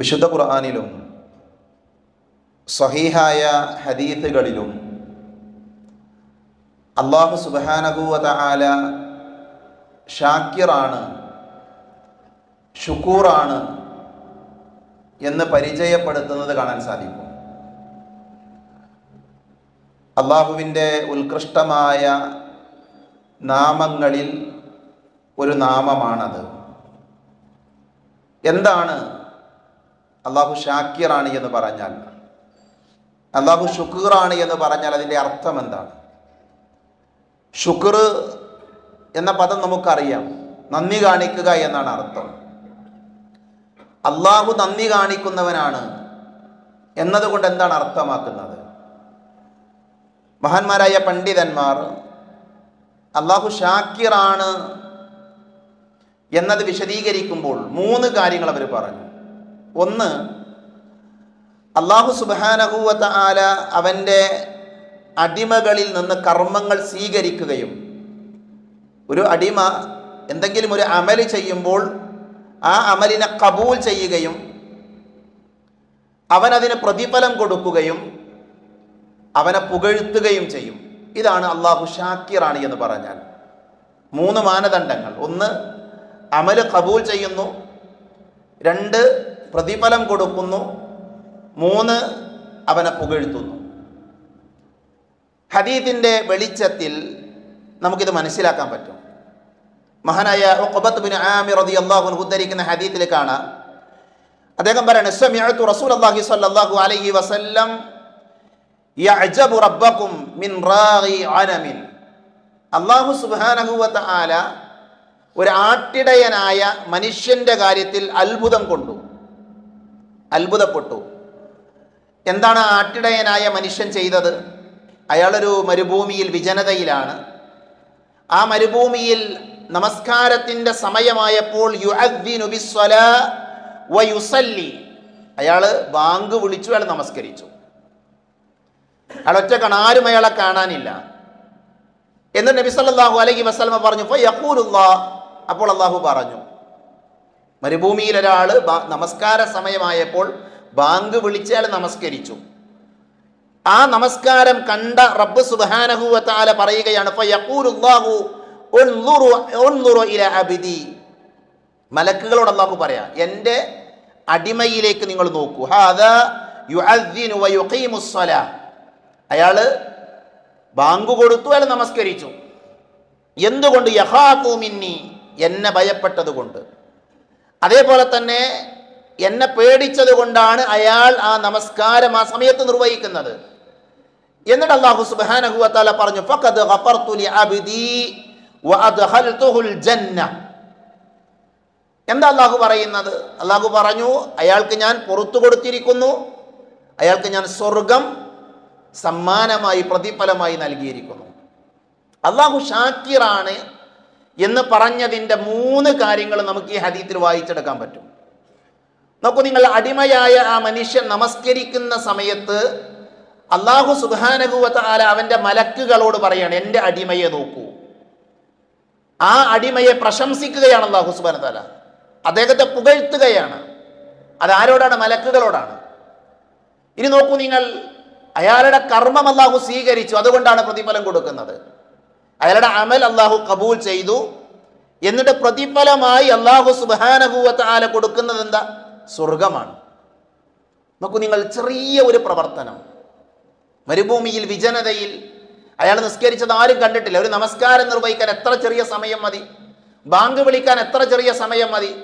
വിശുദ്ധ ഖുർആാനിലും സഹീഹായ ഹദീത്തുകളിലും അള്ളാഹു സുബാനഹുവത ആല ഷാക്കിറാണ് ഷുക്കൂറാണ് എന്ന് പരിചയപ്പെടുത്തുന്നത് കാണാൻ സാധിക്കും. അള്ളാഹുവിന്റെ ഉത്കൃഷ്ടമായ നാമങ്ങളിൽ ഒരു നാമമാണത്. എന്താണ് അള്ളാഹു ഷാക്കിറാണ് എന്ന് പറഞ്ഞാൽ അള്ളാഹു ഷുക്റാണ് എന്ന് പറഞ്ഞാൽ അതിന്റെ അർത്ഥം എന്താണ്? ഷുക്ർ എന്ന പദം നമുക്കറിയാം. നന്ദി കാണിക്കുക എന്നാണ് അർത്ഥം. അള്ളാഹു നന്ദി കാണിക്കുന്നവനാണ് എന്നതുകൊണ്ട് എന്താണ് അർത്ഥമാക്കുന്നത്? മഹാന്മാരായ പണ്ഡിതന്മാർ അള്ളാഹു ഷാക്കിറാണ് എന്നത് വിശദീകരിക്കുമ്പോൾ മൂന്ന് കാര്യങ്ങൾ അവർ പറഞ്ഞു. ഒന്ന് അള്ളാഹു സുബാനഹുവത്ത ആല അവന്റെ അടിമകളിൽ നിന്ന് കർമ്മങ്ങൾ സ്വീകരിക്കുകയും ഒരു അടിമ എന്തെങ്കിലും ഒരു അമൽ ചെയ്യുമ്പോൾ ആ അമലിനെ കബൂൽ ചെയ്യുകയും അവനതിന് പ്രതിഫലം കൊടുക്കുകയും അവനെ പുകഴ്ത്തുകയും ചെയ്യും. ഇതാണ് അള്ളാഹു ഷാക്കിറാണ് എന്ന് പറഞ്ഞാൽ. മൂന്ന് മാനദണ്ഡങ്ങൾ. ഒന്ന് അമൽ കബൂൽ ചെയ്യുന്നു. രണ്ട് പ്രതിഫലം കൊടുക്കുന്നു. മൂന്ന് അവനെ പുകഴ്ത്തുന്നു. ഹദീദിന്റെ വെളിച്ചത്തിൽ നമുക്കിത് മനസ്സിലാക്കാൻ പറ്റും. മഹാനായ ഉഖബത്ത് ബിൻ ആമിർ റളിയല്ലാഹു അള്ളാഹു ഉദ്ധരിക്കുന്ന ഹദീത്തിൽ കാണാം അദ്ദേഹം പറയാണ് റസൂൽ അള്ളാഹി സ്വല്ലല്ലാഹു അലൈഹി വസല്ലം യഅജബു റബ്ബക്കും മിൻ അല്ലാഹു സുബ്ഹാനഹു വതആല ഒരു ആട്ടിടയനായ മനുഷ്യന്റെ കാര്യത്തിൽ അത്ഭുതം കൊണ്ടു. അത്ഭുതപ്പെട്ടു. എന്താണ് ആട്ടിടയനായ മനുഷ്യൻ ചെയ്തത്? അയാളൊരു മരുഭൂമിയിൽ വിജനതയിലാണ്. ആ മരുഭൂമിയിൽ നമസ്കാരത്തിന്റെ സമയമായപ്പോൾ വയുസല്ലി. അയാൾ ബാങ്ക് വിളിച്ചു അയാൾ നമസ്കരിച്ചു. അയാൾ ഒറ്റക്കാണ് ആരും അയാളെ കാണാനില്ല. എന്നിട്ട് നബി സല്ലല്ലാഹു അലൈഹി വസല്ലമ പറഞ്ഞു അപ്പോൾ അള്ളാഹു പറഞ്ഞു മരുഭൂമിയിൽ ഒരാൾ നമസ്കാര സമയമായപ്പോൾ ബാങ്ക് വിളിച്ചാൽ നമസ്കരിച്ചു. ആ നമസ്കാരം കണ്ട റബ്ബ് സുബ്ഹാനഹു വതആല പറയുകയാണ് മലക്കുകളോട് അള്ളാഹു പറയാ എന്റെ അടിമയിലേക്ക് നിങ്ങൾ നോക്കൂ. അയാൾ ബാങ്ക് കൊടുത്തു അയാൾ നമസ്കരിച്ചു. എന്തുകൊണ്ട്? യഹാ എന്നെ ഭയപ്പെട്ടത് കൊണ്ട് അതേപോലെ തന്നെ എന്നെ പേടിച്ചത് കൊണ്ടാണ് അയാൾ ആ നമസ്കാരം ആ സമയത്ത് നിർവഹിക്കുന്നത്. എന്നിട്ട് അള്ളാഹു സുബ്ഹാനഹു വതആല പറഞ്ഞു ഫഖദ് വ ജന്ന എന്താ അള്ളാഹു പറയുന്നത്? അള്ളാഹു പറഞ്ഞു അയാൾക്ക് ഞാൻ പുറത്തു കൊടുത്തിരിക്കുന്നു. അയാൾക്ക് ഞാൻ സ്വർഗം സമ്മാനമായി പ്രതിഫലമായി നൽകിയിരിക്കുന്നു. അള്ളാഹു ഷാക്കിറാണ് എന്ന് പറഞ്ഞതിന്റെ മൂന്ന് കാര്യങ്ങൾ നമുക്ക് ഈ ഹദീത്തിൽ വായിച്ചെടുക്കാൻ പറ്റും. നോക്കൂ നിങ്ങൾ അടിമയായ ആ മനുഷ്യൻ നമസ്കരിക്കുന്ന സമയത്ത് അള്ളാഹു സുബാനകുവത്ത ആല അവന്റെ മലക്കുകളോട് പറയാണ് എന്റെ അടിമയെ നോക്കൂ. ആ അടിമയെ പ്രശംസിക്കുകയാണ് അള്ളാഹു സുബാന താല അദ്ദേഹത്തെ പുകഴ്ത്തുകയാണ്. അതാരോടാണ് മലക്കുകളോടാണ്. ഇനി നോക്കൂ നിങ്ങൾ അയാളുടെ കർമ്മം അള്ളാഹു സ്വീകരിച്ചു അതുകൊണ്ടാണ് പ്രതിഫലം കൊടുക്കുന്നത്. അയാളുടെ അമൽ അള്ളാഹു കബൂൽ ചെയ്തു. എന്നിട്ട് പ്രതിഫലമായി അള്ളാഹു സുബാനഭൂവത്ത് ആല കൊടുക്കുന്നത് എന്താ? സ്വർഗമാണ് നോക്കൂ നിങ്ങൾ ചെറിയ ഒരു പ്രവർത്തനം. മരുഭൂമിയിൽ വിജനതയിൽ അയാൾ നിസ്കരിച്ചത് ആരും കണ്ടിട്ടില്ല. ഒരു നമസ്കാരം നിർവഹിക്കാൻ എത്ര ചെറിയ സമയം മതി? ബാങ്ക് വിളിക്കാൻ എത്ര ചെറിയ സമയം മതി?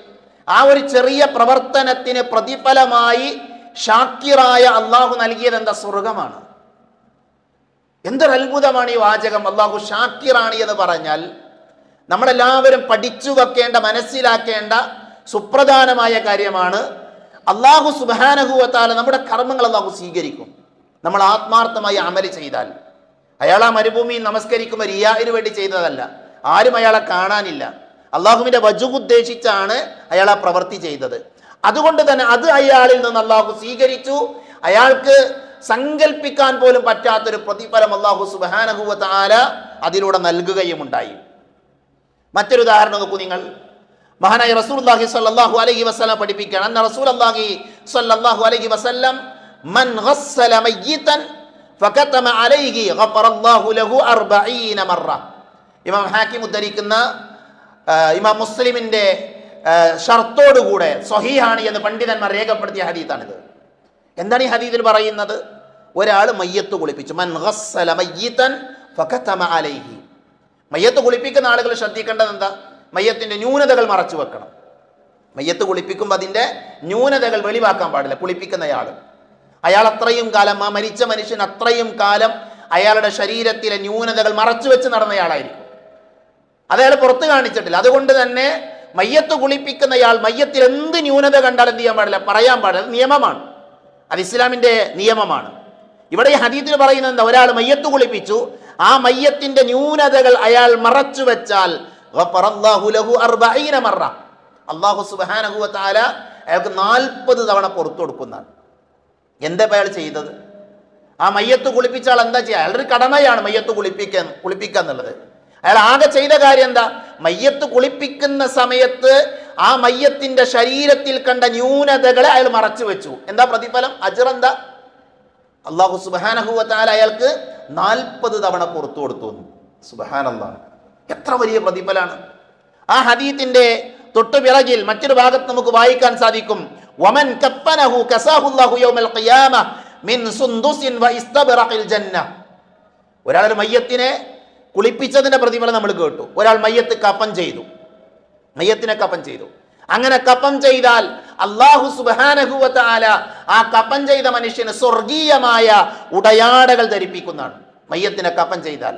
ആ ഒരു ചെറിയ പ്രവർത്തനത്തിന് പ്രതിഫലമായി ഷാക്കിറായ അള്ളാഹു നൽകിയത് എന്താ? സ്വർഗമാണ് എന്തൊരു അത്ഭുതമാണ് ഈ വാചകം? അള്ളാഹു ഷാക്കിറാണി എന്ന് പറഞ്ഞാൽ നമ്മളെല്ലാവരും പഠിച്ചു വെക്കേണ്ട മനസ്സിലാക്കേണ്ട സുപ്രധാനമായ കാര്യമാണ് അള്ളാഹു സുബാനഹുവത്താല നമ്മുടെ കർമ്മങ്ങൾ അള്ളാഹു സ്വീകരിക്കും. നമ്മൾ ആത്മാർത്ഥമായി അമൽ ചെയ്താൽ. അയാൾ ആ മരുഭൂമിയിൽ നമസ്കരിക്കുമ്പോൾ റിയാഹിന് വേണ്ടി ചെയ്തതല്ല. ആരും അയാളെ കാണാനില്ല. അള്ളാഹുവിന്റെ വജു ഉദ്ദേശിച്ചാണ് അയാൾ ആ പ്രവൃത്തി ചെയ്തത്. അതുകൊണ്ട് തന്നെ അത് അയാളിൽ നിന്ന് അള്ളാഹു സ്വീകരിച്ചു. അയാൾക്ക് സങ്കല്പിക്കാൻ പോലും പറ്റാത്തൊരു പ്രതിഫലം അള്ളാഹു സുബാനഹുവത്ത് ആല അതിലൂടെ നൽകുകയും ഉണ്ടായി. മറ്റൊരു ഉദാഹരണം നോക്കൂ നിങ്ങൾ. മഹാനായ റസൂൽ അള്ളാഹി സല്ലാഹു അലഹി വസ്ലാം പഠിപ്പിക്കുകയാണ്. അന്ന റസൂൽ അള്ളാഹി സല്ലാഹു അലഹി വസല്ലം മൻ ഗസ്സല മയ്യിതൻ ഫകതമ അലൈഹി ഗഫറല്ലാഹു ലഹു 40 മറ. ഇമാം ഹാക്കിം ഉദ്ധരിക്കുന്ന ഇമാം മുസ്ലിമിന്റെ ഷർത്തോടുകൂടെ സ്വഹീഹാണ് എന്ന് പണ്ഡിതന്മാർ രേഖപ്പെടുത്തിയ ഹദീത്താണിത് എന്താണ് ഈ ഹദീദിൽ പറയുന്നത്? ഒരാൾ മയ്യത്ത് കുളിപ്പിച്ചു. മൻ ഫകതമ അലൈഹി. മയ്യത്ത് കുളിപ്പിക്കുന്ന ആളുകൾ ശ്രദ്ധിക്കേണ്ടത് എന്താ? മയ്യത്തിന്റെ ന്യൂനതകൾ മറച്ചു വെക്കണം. മയ്യത്ത് കുളിപ്പിക്കുമ്പോൾ അതിന്റെ ന്യൂനതകൾ വെളിവാക്കാൻ പാടില്ല. കുളിപ്പിക്കുന്നയാൾ അയാൾ അത്രയും കാലം ആ മരിച്ച മനുഷ്യൻ അത്രയും കാലം അയാളുടെ ശരീരത്തിലെ ന്യൂനതകൾ മറച്ചു വെച്ച് നടന്നയാളായിരിക്കും അത് അയാൾ പുറത്ത് കാണിച്ചിട്ടില്ല. അതുകൊണ്ട് തന്നെ മയ്യത്ത് കുളിപ്പിക്കുന്നയാൾ മയ്യത്തിൽ എന്ത് ന്യൂനത കണ്ടാൽ എന്ത് ചെയ്യാൻ പാടില്ല? പറയാൻ പാടില്ല. നിയമമാണ്. അത് ഇസ്ലാമിന്റെ നിയമമാണ്. ഇവിടെ ഈ ഹദീത്തിൽ പറയുന്നത് എന്താ? ഒരാൾ മയ്യത്ത് കുളിപ്പിച്ചു. ആ മയ്യത്തിന്റെ ന്യൂനതകൾ അയാൾ മറച്ചു വെച്ചാൽ. അള്ളാഹു തആല അയാൾക്ക് നാൽപ്പത് തവണ പുറത്തു കൊടുക്കുന്നതാണ്. എന്താ അയാൾ ചെയ്തത്? ആ മയ്യത്ത് കുളിപ്പിച്ചാൽ എന്താ ചെയ്യുക? അയാളുടെ കടമയാണ് മയ്യത്ത് കുളിപ്പിക്കാൻ കുളിപ്പിക്കുക എന്നുള്ളത്. അയാൾ ആകെ ചെയ്ത കാര്യം എന്താ? മയ്യത്ത് കുളിപ്പിക്കുന്ന സമയത്ത് ആ മയ്യത്തിന്റെ ശരീരത്തിൽ കണ്ട ന്യൂനതകളെ അയാൾ മറച്ചു വെച്ചു. എന്താ പ്രതിഫലം? അജർ എന്താ? അള്ളാഹു സുബാനഹുവത്താൽ അയാൾക്ക് നാൽപ്പത് തവണ പുറത്തു കൊടുത്തു സുബഹാനല്ലാഹ് എത്ര വലിയ പ്രതിഫലാണ്. ആ ഹദീത്തിന്റെ തൊട്ടു പിറകിൽ മറ്റൊരു ഭാഗത്ത് നമുക്ക് വായിക്കാൻ സാധിക്കും. വമൻ കപ്പനഹു കസാഹുല്ലാഹു യൗമൽ ഖിയാമ മിൻ സുന്ദുസിൻ വ ജന്ന. ഒരാൾ ഒരു മയ്യത്തിനെ കുളിപ്പിച്ചതിന്റെ പ്രതിഫലം നമ്മൾ കേട്ടു. ഒരാൾ മയ്യത്ത് കപ്പൻ ചെയ്തു. മയ്യത്തിനെ കപ്പൻ ചെയ്തു. അങ്ങനെ കപ്പം ചെയ്താൽ അള്ളാഹു സുബാനഹുവത്ത ആ കപ്പം ചെയ്ത മനുഷ്യന് സ്വർഗീയമായ ഉടയാടകൾ ധരിപ്പിക്കുന്നതാണ്. മയ്യത്തിനെ കപ്പം ചെയ്താൽ.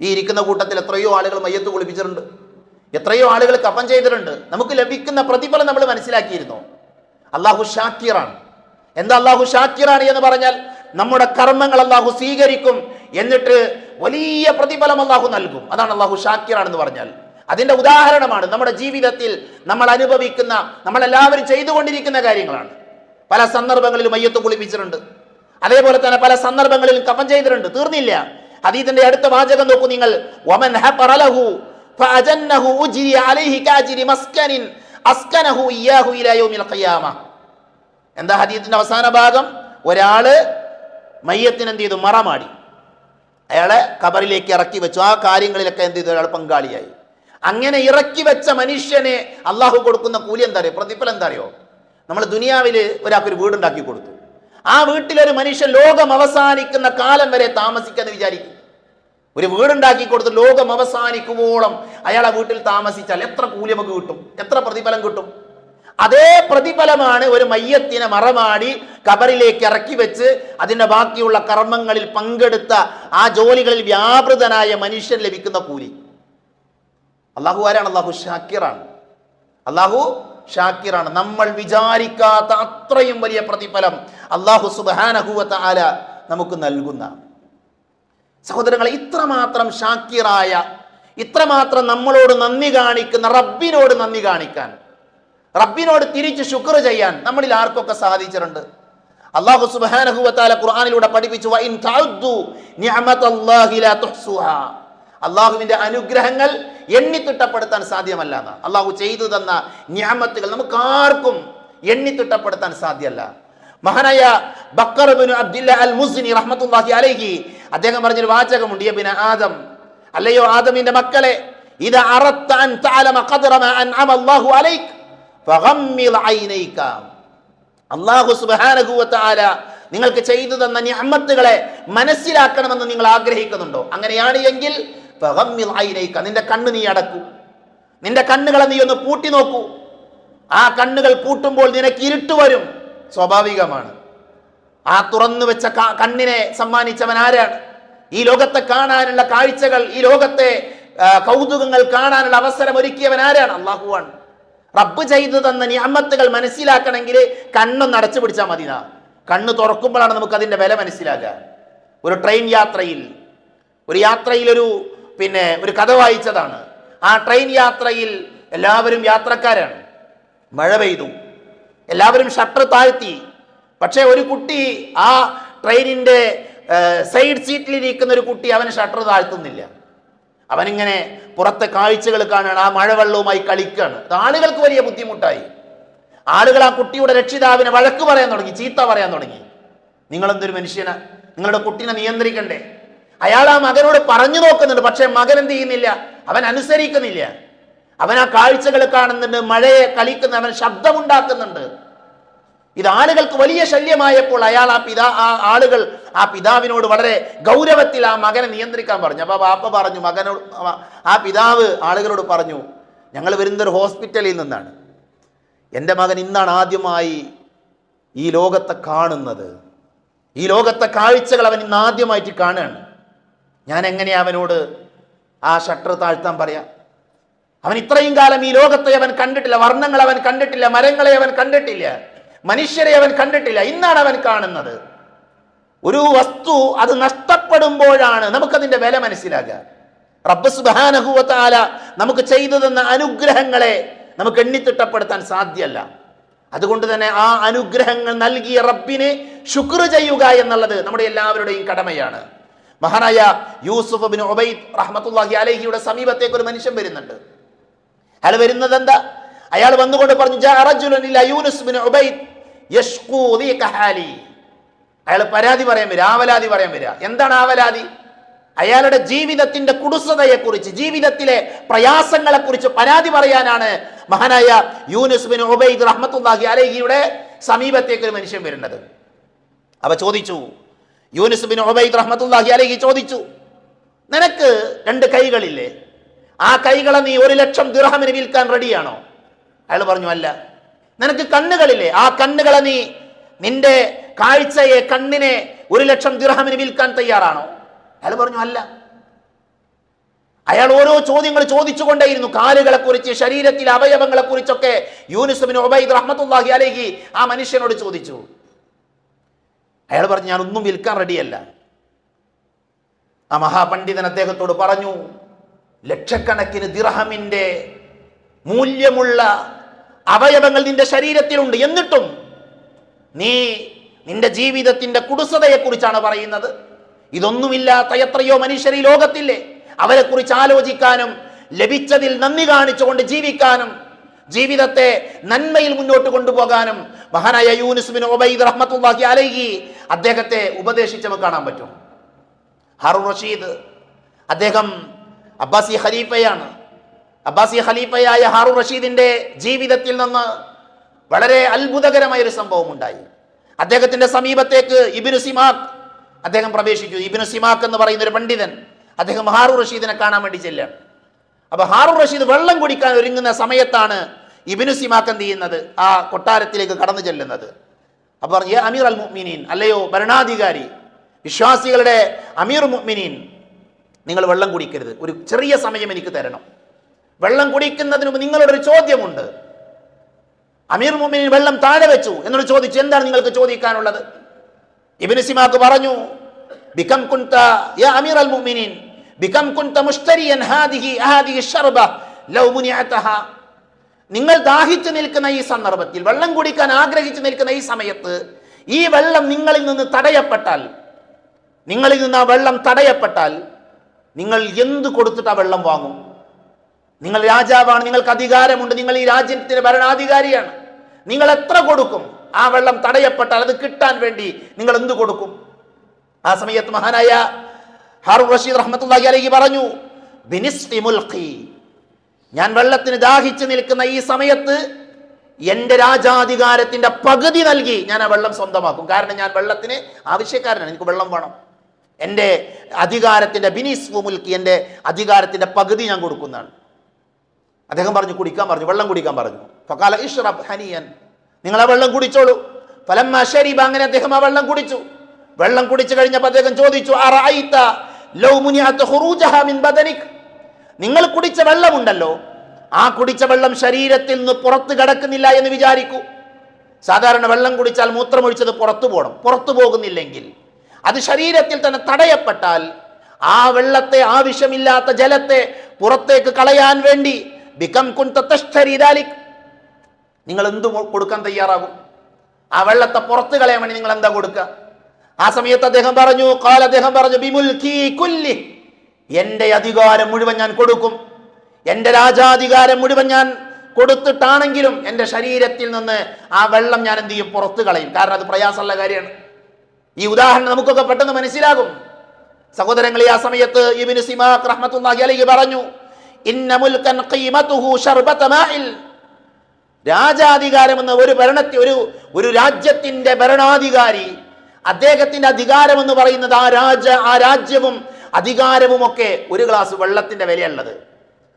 ഈ ഇരിക്കുന്ന കൂട്ടത്തിൽ എത്രയോ ആളുകൾ മയ്യത്ത് കുളിപ്പിച്ചിട്ടുണ്ട്. എത്രയോ ആളുകൾ കപ്പം ചെയ്തിട്ടുണ്ട്. നമുക്ക് ലഭിക്കുന്ന പ്രതിഫലം നമ്മൾ മനസ്സിലാക്കിയിരുന്നു. അള്ളാഹു ഷാക്കിറാണ്. എന്താ അള്ളാഹു ഷാക്കിറാണ് എന്ന് പറഞ്ഞാൽ നമ്മുടെ കർമ്മങ്ങൾ അള്ളാഹു സ്വീകരിക്കും എന്നിട്ട് വലിയ പ്രതിഫലം അള്ളാഹു നൽകും. അതാണ് അള്ളാഹു ഷാക്കിറാണെന്ന് പറഞ്ഞാൽ. അതിന്റെ ഉദാഹരണമാണ് നമ്മുടെ ജീവിതത്തിൽ നമ്മൾ അനുഭവിക്കുന്ന നമ്മളെല്ലാവരും ചെയ്തുകൊണ്ടിരിക്കുന്ന കാര്യങ്ങളാണ്. പല സന്ദർഭങ്ങളിലും മയ്യത്ത് കുളിപ്പിച്ചിട്ടുണ്ട്. അതേപോലെ തന്നെ പല സന്ദർഭങ്ങളിലും കഫം ചെയ്തിട്ടുണ്ട്. തീർന്നില്ല. അതീതിന്റെ അടുത്ത വാചകം നോക്കൂ നിങ്ങൾ. വമൻ എന്താ ഹദീത്തിന്റെ അവസാന ഭാഗം? ഒരാൾ മയ്യത്തിന് എന്ത് ചെയ്തു? മറമാടി. അയാളെ കബറിലേക്ക് ഇറക്കി വെച്ചു. ആ കാര്യങ്ങളിലൊക്കെ എന്ത് ചെയ്തു? അയാൾ പങ്കാളിയായി. അങ്ങനെ ഇറക്കി വെച്ച മനുഷ്യനെ അള്ളാഹു കൊടുക്കുന്ന കൂലി എന്താ അറിയോ? പ്രതിഫലം എന്താ അറിയോ? നമ്മൾ ദുനിയാവിൽ ഒരാൾക്ക് ഒരു വീടുണ്ടാക്കി കൊടുത്തു. ആ വീട്ടിലൊരു മനുഷ്യൻ ലോകം അവസാനിക്കുന്ന കാലം വരെ താമസിക്കാന്ന് വിചാരിക്കും. ഒരു വീടുണ്ടാക്കി കൊടുത്ത് ലോകം അവസാനിക്കുവോളം അയാൾ ആ വീട്ടിൽ താമസിച്ചാൽ എത്ര കൂലി നമുക്ക് കിട്ടും? എത്ര പ്രതിഫലം കിട്ടും? അതേ പ്രതിഫലമാണ് ഒരു മയ്യത്തിനെ മറമാടി കബറിലേക്ക് ഇറക്കി വെച്ച് അതിന്റെ ബാക്കിയുള്ള കർമ്മങ്ങളിൽ പങ്കെടുത്ത ആ ജോലികളിൽ വ്യാപൃതനായ മനുഷ്യൻ ലഭിക്കുന്ന കൂലി. അള്ളാഹു ആരാണ്? അള്ളാഹു ഷാക്കിറാണ്. അള്ളാഹു ഷാക്കിറാണ്. നമ്മൾ വിചാരിക്കാത്ത അത്രയും വലിയ പ്രതിഫലം അള്ളാഹു സുബാനഹുവത്ത ആല നമുക്ക് നൽകുന്ന. സഹോദരങ്ങളെ ഇത്രമാത്രം ഷാക്കിറായ ഇത്രമാത്രം നമ്മളോട് നന്ദി കാണിക്കുന്ന റബ്ബിനോട് നന്ദി കാണിക്കാൻ റബ്ബിനോട് തിരിച്ച് ശുക്ർ ചെയ്യാൻ നമ്മളിൽ ആർക്കൊക്കെ സാധിച്ചിട്ടുണ്ട്? അള്ളാഹു സുബാനഹുവത്താല ഖുർആാനിലൂടെ പഠിപ്പിച്ചു "വ ഇൻ തഅദ്ദു നിഅമതല്ലാഹി അള്ളാഹുവിന്റെ അനുഗ്രഹങ്ങൾ എണ്ണിത്തിട്ടപ്പെടുത്താൻ സാധ്യമല്ല എന്ന്. അള്ളാഹു ചെയ്തു തന്ന ഞാമത്തുകൾ നമുക്ക് ആർക്കും എണ്ണിത്തിട്ടപ്പെടുത്താൻ സാധ്യമല്ല. മഹാനായ ബക്കർ അബ്ദില്ല മുസ്നി അലൈഹി അദ്ദേഹം പറഞ്ഞൊരു വാചകമുണ്ട് "യ ആദം. അല്ലയോ ആദമിന്റെ മക്കളെ ഇത് നിങ്ങൾക്ക് ചെയ്തു തന്ന നിഅമത്തുകളെ മനസ്സിലാക്കണമെന്ന് നിങ്ങൾ ആഗ്രഹിക്കുന്നുണ്ടോ? അങ്ങനെയാണ് എങ്കിൽ നിന്റെ കണ്ണ് നീ അടക്കൂ. നിന്റെ കണ്ണുകളെ നീ ഒന്ന് പൂട്ടി നോക്കൂ. ആ കണ്ണുകൾ പൂട്ടുമ്പോൾ നിനക്ക് ഇരുട്ട് വരും. സ്വാഭാവികമാണ്. ആ തുറന്നു വെച്ച കണ്ണിനെ സമ്മാനിച്ചവൻ ആരാണ്? ഈ ലോകത്തെ കാണാനുള്ള കാഴ്ചകൾ ഈ ലോകത്തെ കൗതുകങ്ങൾ കാണാനുള്ള അവസരം ഒരുക്കിയവൻ ആരാണ്? അള്ളാഹുവാണ് റബ്ബ് ചെയ്തു തന്ന നിയമത്തുകൾ മനസ്സിലാക്കണമെങ്കിൽ കണ്ണൊന്ന് അടച്ചു പിടിച്ചാൽ മതി നാ. കണ്ണ് തുറക്കുമ്പോഴാണ് നമുക്ക് അതിന്റെ വില മനസ്സിലാകുക. ഒരു ട്രെയിൻ യാത്രയിൽ ഒരു യാത്രയിൽ ഒരു പിന്നെ ഒരു കഥ വായിച്ചതാണ്. ആ ട്രെയിൻ യാത്രയിൽ എല്ലാവരും യാത്രക്കാരാണ്. മഴ പെയ്തു. എല്ലാവരും ഷട്ടർ താഴ്ത്തി. പക്ഷേ ഒരു കുട്ടി ആ ട്രെയിനിന്റെ സൈഡ് സീറ്റിലിരിക്കുന്ന ഒരു കുട്ടി അവൻ ഷട്ടർ താഴ്ത്തുന്നില്ല. അവനിങ്ങനെ പുറത്തെ കാഴ്ചകൾ കാണുകയാണ് ആ മഴവെള്ളവുമായി കളിക്കുകയാണ് അത് ആളുകൾക്ക് വലിയ ബുദ്ധിമുട്ടായി. ആളുകൾ ആ കുട്ടിയുടെ രക്ഷിതാവിനെ വഴക്ക് പറയാൻ തുടങ്ങി ചീത്ത പറയാൻ തുടങ്ങി. നിങ്ങളെന്തൊരു മനുഷ്യനാ? നിങ്ങളുടെ കുട്ടീനെ നിയന്ത്രിക്കണ്ടേ? അയാൾ ആ മകനോട് പറഞ്ഞു നോക്കുന്നുണ്ട് പക്ഷെ മകൻ എന്ത് ചെയ്യുന്നില്ല? അവൻ അനുസരിക്കുന്നില്ല. അവൻ ആ കാഴ്ചകൾ കാണുന്നുണ്ട് മഴയെ കളിക്കുന്ന അവൻ ശബ്ദമുണ്ടാക്കുന്നുണ്ട്. ഇത് ആളുകൾക്ക് വലിയ ശല്യമായപ്പോൾ അയാൾ ആ പിതാ ആ ആളുകൾ ആ പിതാവിനോട് വളരെ ഗൗരവത്തിൽ ആ മകനെ നിയന്ത്രിക്കാൻ പറഞ്ഞു. അപ്പൊ ബാപ്പ പറഞ്ഞു മകനോട് ആ- ആ പിതാവ് ആളുകളോട് പറഞ്ഞു ഞങ്ങൾ വരുന്നൊരു ഹോസ്പിറ്റലിൽ നിന്നാണ്. എന്റെ മകൻ ഇന്നാണ് ആദ്യമായി ഈ ലോകത്തെ കാണുന്നത്. ഈ ലോകത്തെ കാഴ്ചകൾ അവൻ ഇന്ന് ആദ്യമായിട്ട് കാണുകയാണ്. ഞാൻ എങ്ങനെയാ അവനോട് ആ ഷട്ടർ താഴ്ത്താൻ പറയാം? അവൻ ഇത്രയും കാലം ഈ ലോകത്തെ അവൻ കണ്ടിട്ടില്ല വർണങ്ങൾ അവൻ കണ്ടിട്ടില്ല മരങ്ങളെ അവൻ കണ്ടിട്ടില്ല മനുഷ്യരെ അവൻ കണ്ടിട്ടില്ല. ഇന്നാണ് അവൻ കാണുന്നത്. ഒരു വസ്തു അത് നഷ്ടപ്പെടുമ്പോഴാണ് നമുക്കതിന്റെ വില മനസ്സിലാകുക. റബ്ബ് സുബാനഹുവത്താല നമുക്ക് ചെയ്തു തന്ന അനുഗ്രഹങ്ങളെ നമുക്ക് എണ്ണിത്തിട്ടപ്പെടുത്താൻ സാധ്യമല്ല. അതുകൊണ്ട് തന്നെ ആ അനുഗ്രഹങ്ങൾ നൽകിയ റബ്ബിനെ ശുക്ർ ചെയ്യുക എന്നുള്ളത് നമ്മുടെ എല്ലാവരുടെയും കടമയാണ്. മഹാനായ യൂസുഫ് ബിൻ ഒബൈദ് റഹ്മത്തുല്ലാഹി അലഹിയുടെ സമീപത്തേക്ക് ഒരു മനുഷ്യൻ വരുന്നുണ്ട്. അയാൾ വരുന്നത് എന്താ? അയാൾ വന്നുകൊണ്ട് പറഞ്ഞു "ജാ റജുലുൻ ഇലാ യൂനുസ് ബിൻ ഹാലി." അയാൾ പരാതി പറയാൻ വരിക ആവലാതി പറയാൻ വരിക. എന്താണ് ആവലാതി? അയാളുടെ ജീവിതത്തിന്റെ കുടുസതയെക്കുറിച്ച് ജീവിതത്തിലെ പ്രയാസങ്ങളെക്കുറിച്ച് പരാതി പറയാനാണ് മഹാനായ യൂനുസ് ബിൻ ഒബൈദ് റഹ്മത്തുല്ലാഹി അലഹിയുടെ സമീപത്തേക്ക് ഒരു മനുഷ്യൻ വരുന്നത്. അവ ചോദിച്ചു യൂനുസ് ബിൻ ഒബൈദ് റഹ്മത്തുല്ലാഹി അലഹി ചോദിച്ചു നിനക്ക് രണ്ട് കൈകളില്ലേ? ആ കൈകളെ നീ ഒരു ലക്ഷം ദിർഹമിന് വിൽക്കാൻ റെഡിയാണോ? അയാൾ പറഞ്ഞു അല്ല. നിനക്ക് കണ്ണുകളില്ലേ? ആ കണ്ണുകളെ നീ നിന്റെ കാഴ്ചയെ കണ്ണിനെ ഒരു ലക്ഷം ദിർഹമിന് വിൽക്കാൻ തയ്യാറാണോ? അയാൾ പറഞ്ഞു അല്ല. അയാൾ ഓരോ ചോദ്യങ്ങൾ ചോദിച്ചുകൊണ്ടേയിരുന്നു കാലുകളെ കുറിച്ച് ശരീരത്തിലെ അവയവങ്ങളെ കുറിച്ചൊക്കെ യൂനിസ്ബിൻ ഒബൈദ് റഹ്മത്തുല്ലാഹി അലഹി ആ മനുഷ്യനോട് ചോദിച്ചു. അയാൾ പറഞ്ഞു ഞാൻ ഒന്നും വിൽക്കാൻ റെഡിയല്ല ആ മഹാപണ്ഡിതൻ അദ്ദേഹത്തോട് പറഞ്ഞു ലക്ഷക്കണക്കിന് ദിർഹമിന്റെ മൂല്യമുള്ള അവയവങ്ങൾ നിന്റെ ശരീരത്തിലുണ്ട്. എന്നിട്ടും നീ നിന്റെ ജീവിതത്തിന്റെ കുടുസതയെക്കുറിച്ചാണ് പറയുന്നത്. ഇതൊന്നുമില്ലാത്ത എത്രയോ മനുഷ്യർ ഈ ലോകത്തില്ലേ? അവരെക്കുറിച്ച് ആലോചിക്കാനും ലഭിച്ചതിൽ നന്ദി കാണിച്ചുകൊണ്ട് ജീവിക്കാനും ജീവിതത്തെ നന്മയിൽ മുന്നോട്ട് കൊണ്ടുപോകാനും മഹാനായ യൂനുസ് ബിൻ ഒബൈദ് റഹ്മത്തുള്ളാഹി അലൈഹി അദ്ദേഹത്തെ ഉപദേശിച്ച് നമുക്ക് കാണാൻ പറ്റും. ഹാറൂൺ റഷീദ് അദ്ദേഹം അബ്ബാസി ഖലീഫയാണ്. അബ്ബാസി ഖലീഫയായ ഹാറൂൺ റഷീദിന്റെ ജീവിതത്തിൽ നിന്ന് വളരെ അത്ഭുതകരമായ ഒരു സംഭവം ഉണ്ടായി. അദ്ദേഹത്തിന്റെ സമീപത്തേക്ക് ഇബിനു സിമാഖ് അദ്ദേഹം പ്രവേശിച്ചു. ഇബിനു സിമാഖ് എന്ന് പറയുന്ന ഒരു പണ്ഡിതൻ അദ്ദേഹം ഹാറു റഷീദിനെ കാണാൻ വേണ്ടി ചെല്ലാണ് അപ്പൊ ഹാറു റഷീദ് വെള്ളം കുടിക്കാൻ ഒരുങ്ങുന്ന സമയത്താണ് ഇബിനു സിമാക്ക് എന്ത് ചെയ്യുന്നത്? ആ കൊട്ടാരത്തിലേക്ക് കടന്നു ചെല്ലുന്നത്. അപ്പോൾ പറഞ്ഞു "യാ അമീർ അൽ മുഅ്മിനീൻ അല്ലയോ ഭരണാധികാരി വിശ്വാസികളുടെ അമീർ മുഅ്മിനീൻ നിങ്ങൾ വെള്ളം കുടിക്കരുത്. ഒരു ചെറിയ സമയം എനിക്ക് തരണം. വെള്ളം കുടിക്കുന്നതിന് മുമ്പ് നിങ്ങളോട് ഒരു ചോദ്യമുണ്ട്. അമീർ മുഅ്മിനീൻ വെള്ളം താഴെ വെച്ചു എന്നോട് ചോദിച്ചു എന്താണ് നിങ്ങൾക്ക് ചോദിക്കാനുള്ളത്? ഇബിനു സിമാക്ക് പറഞ്ഞു ബികം കുൻത യാ അമീർ അൽ മുഅ്മിനീൻ ബികം കുൻത മുഷ്തരിയൻ ഹാദിഹി ഹാദിഹി ഷർബ ലൗ മുനിഅതഹ. നിങ്ങൾ ദാഹിച്ചു നിൽക്കുന്ന ഈ സന്ദർഭത്തിൽ വെള്ളം കുടിക്കാൻ ആഗ്രഹിച്ചു നിൽക്കുന്ന ഈ സമയത്ത് ഈ വെള്ളം നിങ്ങളിൽ നിന്ന് തടയപ്പെട്ടാൽ നിങ്ങളിൽ നിന്ന് ആ വെള്ളം തടയപ്പെട്ടാൽ നിങ്ങൾ എന്ത് കൊടുത്തിട്ട് ആ വെള്ളം വാങ്ങും? നിങ്ങൾ രാജാവാണ് നിങ്ങൾക്ക് അധികാരമുണ്ട് നിങ്ങൾ ഈ രാജ്യത്തിന്റെ ഭരണാധികാരിയാണ്. നിങ്ങൾ എത്ര കൊടുക്കും? ആ വെള്ളം തടയപ്പെട്ടാൽ അത് കിട്ടാൻ വേണ്ടി നിങ്ങൾ എന്ത് കൊടുക്കും? ആ സമയത്ത് മഹാനായ ഹാറു റഷീദ് റഹ്മത്തുള്ളാഹി അലൈഹി പറഞ്ഞു ഞാൻ വെള്ളത്തിന് ദാഹിച്ചു നിൽക്കുന്ന ഈ സമയത്ത് എന്റെ രാജാധികാരത്തിന്റെ പകുതി നൽകി ഞാൻ ആ വെള്ളം സ്വന്തമാക്കും. കാരണം ഞാൻ വെള്ളത്തിന് ആവശ്യക്കാരനാണ്. എനിക്ക് വെള്ളം വേണം. എന്റെ അധികാരത്തിന്റെ ബിനീസ് മുൽക്കി എന്റെ അധികാരത്തിന്റെ പകുതി ഞാൻ കൊടുക്കുന്നതാണ്. അദ്ദേഹം പറഞ്ഞു കുടിക്കാൻ പറഞ്ഞു വെള്ളം കുടിക്കാൻ പറഞ്ഞു. ഫക്കാല ഇഷ്റബ് ഹനിയൻ നിങ്ങൾ ആ വെള്ളം കുടിച്ചോളൂ. ഫലം ശരീബ അങ്ങനെ അദ്ദേഹം ആ വെള്ളം കുടിച്ചു. വെള്ളം കുടിച്ചു കഴിഞ്ഞപ്പോൾ അദ്ദേഹം ചോദിച്ചു "അറഅയ്ത ലൗ നിങ്ങൾ കുടിച്ച വെള്ളമുണ്ടല്ലോ. ആ കുടിച്ച വെള്ളം ശരീരത്തിൽ നിന്ന് പുറത്ത് കിടക്കുന്നില്ല എന്ന് വിചാരിക്കൂ. സാധാരണ വെള്ളം കുടിച്ചാൽ മൂത്രമൊഴിച്ചത് പുറത്തു പോകണം പുറത്തു പോകുന്നില്ലെങ്കിൽ. അത് ശരീരത്തിൽ തന്നെ തടയപ്പെട്ടാൽ ആ വെള്ളത്തെ ആവശ്യമില്ലാത്ത ജലത്തെ പുറത്തേക്ക് കളയാൻ വേണ്ടി ബിക്കം ദാലിക്. നിങ്ങൾ എന്ത് കൊടുക്കാൻ തയ്യാറാകും? ആ വെള്ളത്തെ പുറത്ത് കളയാൻ വേണ്ടി നിങ്ങൾ എന്താ കൊടുക്കുക? ആ സമയത്ത് അദ്ദേഹം പറഞ്ഞു കാൽ അദ്ദേഹം പറഞ്ഞു കീ കുല്ലി എന്റെ അധികാരം മുഴുവൻ ഞാൻ കൊടുക്കും. എന്റെ രാജാധികാരം മുഴുവൻ ഞാൻ കൊടുത്തിട്ടാണെങ്കിലും എന്റെ ശരീരത്തിൽ നിന്ന് ആ വെള്ളം ഞാൻ എന്ത് ചെയ്യും? പുറത്തു കളയും. കാരണം അത് പ്രയാസമുള്ള കാര്യമാണ്. ഈ ഉദാഹരണം നമുക്കൊക്കെ പെട്ടെന്ന് മനസ്സിലാകും. സഹോദരങ്ങളെ ആ സമയത്ത് അലൈഹി പറഞ്ഞു ഇന്ന മുൽക്കൻ ശർബത മാഇൽ. രാജാധികാരം എന്ന ഒരു ഭരണത്തി ഒരു ഒരു രാജ്യത്തിന്റെ ഭരണാധികാരി അദ്ദേഹത്തിന്റെ അധികാരം എന്ന് പറയുന്നത് ആ രാജ ആ രാജ്യവും അധികാരവും ഒക്കെ ഒരു ഗ്ലാസ് വെള്ളത്തിന്റെ വിലയുള്ളത്.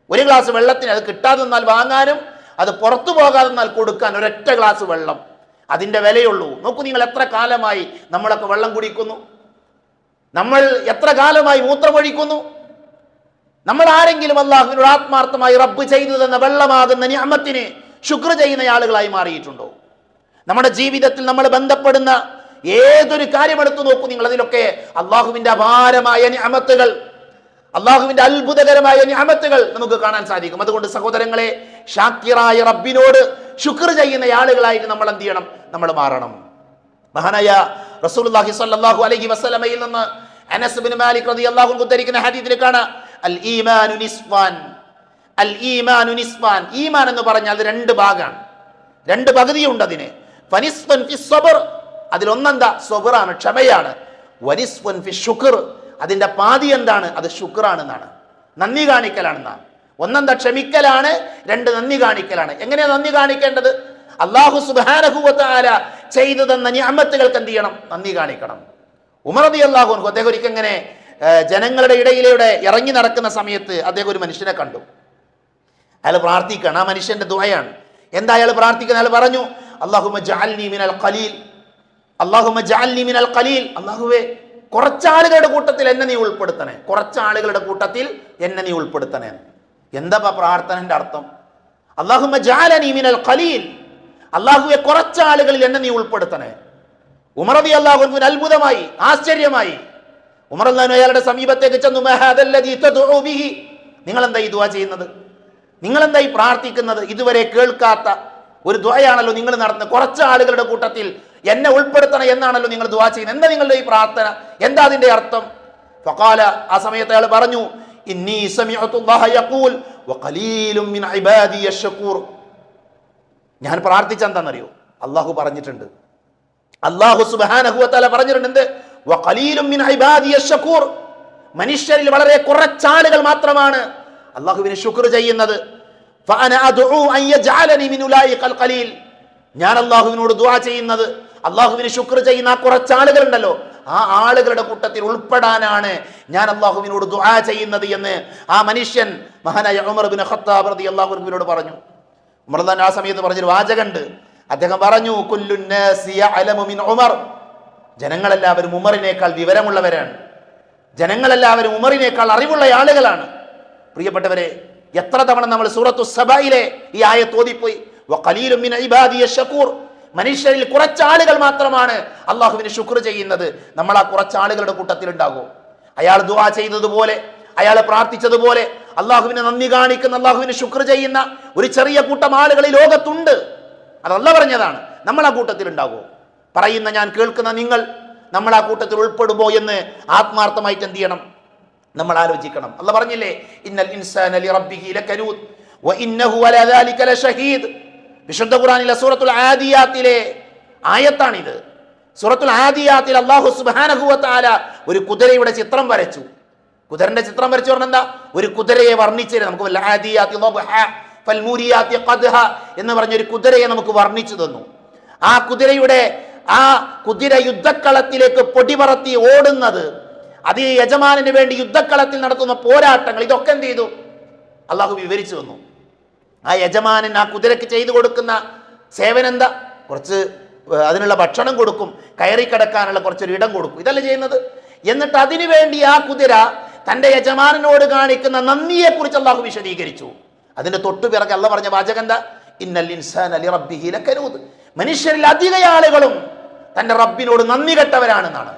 ഒരു ഗ്ലാസ് വെള്ളത്തിന് അത് കിട്ടാതെ നിന്നാൽ വാങ്ങാനും അത് പുറത്തു പോകാതെ നിന്നാൽ കൊടുക്കാൻ ഒരൊറ്റ ഗ്ലാസ് വെള്ളം. അതിന്റെ വിലയുള്ളൂ നോക്കൂ നിങ്ങൾ എത്ര കാലമായി നമ്മളൊക്കെ വെള്ളം കുടിക്കുന്നു? നമ്മൾ എത്ര കാലമായി മൂത്രമൊഴിക്കുന്നു? നമ്മൾ ആരെങ്കിലും അള്ളാഹുവിനോട് ആത്മാർത്ഥമായി റബ്ബ് ചെയ്തു തന്ന വെള്ളമാകുന്ന നിയമത്തിന് ശുക്ർ ചെയ്യുന്ന ആളുകളായി മാറിയിട്ടുണ്ടോ? നമ്മുടെ ജീവിതത്തിൽ നമ്മൾ ബന്ധപ്പെടുന്ന ഏതൊരു കാര്യം എടുത്തു നോക്കൂ നിങ്ങൾ അതിലൊക്കെ. അള്ളാഹുവിന്റെ അപാരമായ അമത്തുകൾ അള്ളാഹുവിന്റെ അത്ഭുതകരമായ അമത്തുകൾ നമുക്ക് കാണാൻ സാധിക്കും. അതുകൊണ്ട് സഹോദരങ്ങളെ ഷാക്കിറായ റബ്ബിനോട് ശുക്ർ ചെയ്യുന്ന ആളുകളായിട്ട് നമ്മൾ എന്ത് ചെയ്യണം? നമ്മൾ മാറണം. മഹാനായ റസൂലുള്ളാഹി സ്വല്ലല്ലാഹു അലൈഹി വസല്ലമയിൽ നിന്ന് അനസ് ബിൻ മാലിക് റളിയല്ലാഹു അൻഹു ഉദ്ധരിക്കുന്ന ഹദീസിൽ കാണാം അൽ ഈമാനു നിസ്ഫാൻ അൽ ഈമാനു നിസ്ഫാൻ ഈമാൻ എന്ന് പറഞ്ഞാൽ രണ്ട് ഭാഗമാണ്. രണ്ട് പകുതിയുണ്ട് അതിന്. ഫനിസ്ഫൻ ഫി സബർ അതിൽ ഒന്നെന്താ സബറാണ് ക്ഷമയാണ്. വരിസ്വൻ ഫി ശുക്ർ. അതിന്റെ പാതി എന്താണ്? അത് ഷുക്കറാണെന്നാണ് നന്ദി കാണിക്കലാണെന്നാണ്. ഒന്നെന്താ? ക്ഷമിക്കലാണ് രണ്ട് നന്ദി കാണിക്കലാണ്. എങ്ങനെയാണ് നന്ദി കാണിക്കേണ്ടത്? അള്ളാഹു സുബാനഹുവത്താല ചെയ്തു തന്ന നിയമത്തുകൾക്ക് എന്ത് ചെയ്യണം? നന്ദി കാണിക്കണം. ഉമറബി അള്ളാഹു അദ്ദേഹം ഒരിക്കൽ ഇങ്ങനെ ജനങ്ങളുടെ ഇടയിലൂടെ ഇറങ്ങി നടക്കുന്ന സമയത്ത് അദ്ദേഹം ഒരു മനുഷ്യനെ കണ്ടു. അയാൾ പ്രാർത്ഥിക്കുകയാണ്. ആ മനുഷ്യന്റെ ദുഹയാണ് എന്താ അയാൾ പ്രാർത്ഥിക്കുന്ന അയാൾ പറഞ്ഞു അള്ളാഹു ഖലീൽ. മിനൽ ഖലീൽ. അള്ളാഹുവേ കുറച്ചാളുകളുടെ കൂട്ടത്തിൽ എന്നെ നീ ഉൾപ്പെടുത്തണേ. കുറച്ചാളുകളുടെ കൂട്ടത്തിൽ എന്നെ നീ ഉൾപ്പെടുത്തണേ. എന്താ പ്രാർത്ഥനന്റെ അർത്ഥം? അള്ളാഹുമ മിനൽ ഖലീൽ. അള്ളാഹുവെ കുറച്ചാളുകളിൽ എന്നെ നീ ഉൾപ്പെടുത്തണേ. ഉമറബി അള്ളാഹുവിന് അത്ഭുതമായി ആശ്ചര്യമായി. ഉമർ അയാളുടെ സമീപത്തേക്ക് ചെന്നു. നിങ്ങൾ എന്താ ഈ ദുആ ചെയ്യുന്നത്? നിങ്ങൾ എന്താ ഈ പ്രാർത്ഥിക്കുന്നത്? ഇതുവരെ കേൾക്കാത്ത ഒരു ദുആയാണല്ലോ നിങ്ങൾ നടത്തുന്നത്. കുറച്ച് ആളുകളുടെ കൂട്ടത്തിൽ എന്നെ ഉൾപ്പെടുത്തണം എന്നാണല്ലോ നിങ്ങൾ ദുവാ ചെയ്യുന്നത്. എന്താ നിങ്ങളുടെ ഈ പ്രാർത്ഥന? എന്താ അതിന്റെ അർത്ഥം? ഫഖാല ആ സമയത്ത് അയാൾ പറഞ്ഞു ഞാൻ പ്രാർത്ഥിച്ചെന്താണെന്നറിയോ അള്ളാഹു പറഞ്ഞിട്ടുണ്ട്. അള്ളാഹു സുബാനഹുല പറഞ്ഞിട്ടുണ്ട് എന്ത് മനുഷ്യരിൽ വളരെ കുറച്ചാളുകൾ മാത്രമാണ് അള്ളാഹുവിന് ശുക്ർ ചെയ്യുന്നത്. ഞാൻ അള്ളാഹുവിനോട് ദുവാ ചെയ്യുന്നത് അള്ളാഹുവിന് ശുക്ർ ചെയ്യുന്ന ആ കുറച്ചാളുകൾ ഉണ്ടല്ലോ ആ ആളുകളുടെ കൂട്ടത്തിൽ ഉൾപ്പെടാനാണ് ഞാൻ അള്ളാഹുവിനോട് ദുആ ചെയ്യുന്നത് എന്ന് ആ മനുഷ്യൻ മഹാനായ ഉമർ ബിൻ ഖത്താബ് റളിയല്ലാഹു അൻഹുവിനോട് പറഞ്ഞു. ഉമർ തന്നെ ആ സമയത്ത് പറഞ്ഞൊരു വാചകണ്ട് അദ്ദേഹം പറഞ്ഞു "കുല്ലുന്നാസി യഅലമു മിൻ ഉമർ. ജനങ്ങളെല്ലാവരും ഉമറിനേക്കാൾ വിവരമുള്ളവരാണ്. ജനങ്ങളെല്ലാവരും ഉമറിനേക്കാൾ അറിവുള്ള ആളുകളാണ്. പ്രിയപ്പെട്ടവരെ എത്ര തവണ നമ്മൾ സൂറത്തു സബയിലെ ഈ ആയത്ത് ഓതിപ്പോയി? മനുഷ്യരിൽ കുറച്ചാളുകൾ മാത്രമാണ് അള്ളാഹുവിന് ശുക്ർ ചെയ്യുന്നത്. നമ്മൾ ആ കുറച്ചാളുകളുടെ കൂട്ടത്തിൽ ഉണ്ടാകും അയാൾ ദുവാ ചെയ്തതുപോലെ അയാൾ പ്രാർത്ഥിച്ചതുപോലെ അള്ളാഹുവിനെ നന്ദി കാണിക്കുന്ന അള്ളാഹുവിന് ശുക്ർ ചെയ്യുന്ന ഒരു ചെറിയ കൂട്ടം ആളുകൾ ഈ ലോകത്തുണ്ട്. അതല്ല പറഞ്ഞതാണ്. നമ്മൾ ആ കൂട്ടത്തിൽ ഉണ്ടാകുമോ പറയുന്ന ഞാൻ കേൾക്കുന്ന നിങ്ങൾ നമ്മൾ ആ കൂട്ടത്തിൽ ഉൾപ്പെടുമോ എന്ന് ആത്മാർത്ഥമായിട്ട് എന്ത് ചെയ്യണം? നമ്മൾ ആലോചിക്കണം. അല്ല പറഞ്ഞില്ലേ? ഇന്നൽ ഇൻസാന ലിറബ്ബിഹി ലകനൂദ് വ ഇന്നഹു അലാ ദാലിക ലശഹീദ് വിശുദ്ധ ഖുറാനിലെ സൂറത്തുൽ ആദിയാത്തിലെ ആയത്താണിത്. സൂറത്തുൽ ആദിയാത്തിൽ അള്ളാഹു സുബാനഹുവത്താല ഒരു കുതിരയുടെ ചിത്രം വരച്ചു. കുതിരന്റെ ചിത്രം വരച്ചു പറഞ്ഞ എന്താ? ഒരു കുതിരയെ വർണിച്ചു നമുക്ക് എന്ന് പറഞ്ഞ ഒരു കുതിരയെ നമുക്ക് വർണിച്ചു തന്നു. ആ കുതിരയുടെ ആ കുതിര യുദ്ധക്കളത്തിലേക്ക് പൊടിപറത്തി ഓടുന്നത് അത് യജമാനു വേണ്ടി യുദ്ധക്കളത്തിൽ നടത്തുന്ന പോരാട്ടങ്ങൾ ഇതൊക്കെ എന്ത് ചെയ്തു? അള്ളാഹു വിവരിച്ചു തന്നു. ആ യജമാനൻ ആ കുതിരയ്ക്ക് ചെയ്തു കൊടുക്കുന്ന സേവനം എന്താ കുറച്ച് അതിനുള്ള ഭക്ഷണം കൊടുക്കും കയറി കിടക്കാനുള്ള കുറച്ചൊരു ഇടം കൊടുക്കും. ഇതല്ല ചെയ്യുന്നത്? എന്നിട്ട് അതിനു വേണ്ടി ആ കുതിര തന്റെ യജമാനനോട് കാണിക്കുന്ന നന്ദിയെക്കുറിച്ച് അള്ളാഹു വിശദീകരിച്ചു. അതിന്റെ തൊട്ടു പിറകെ അല്ല പറഞ്ഞ വാചകം എന്താ ഇന്നൽ ഇൻസാൻ അലി റബ്ബിഹി ലകനൂദ് മനുഷ്യരിൽ അധിക ആളുകളും തന്റെ റബ്ബിനോട് നന്ദി കെട്ടവരാണെന്നാണ്.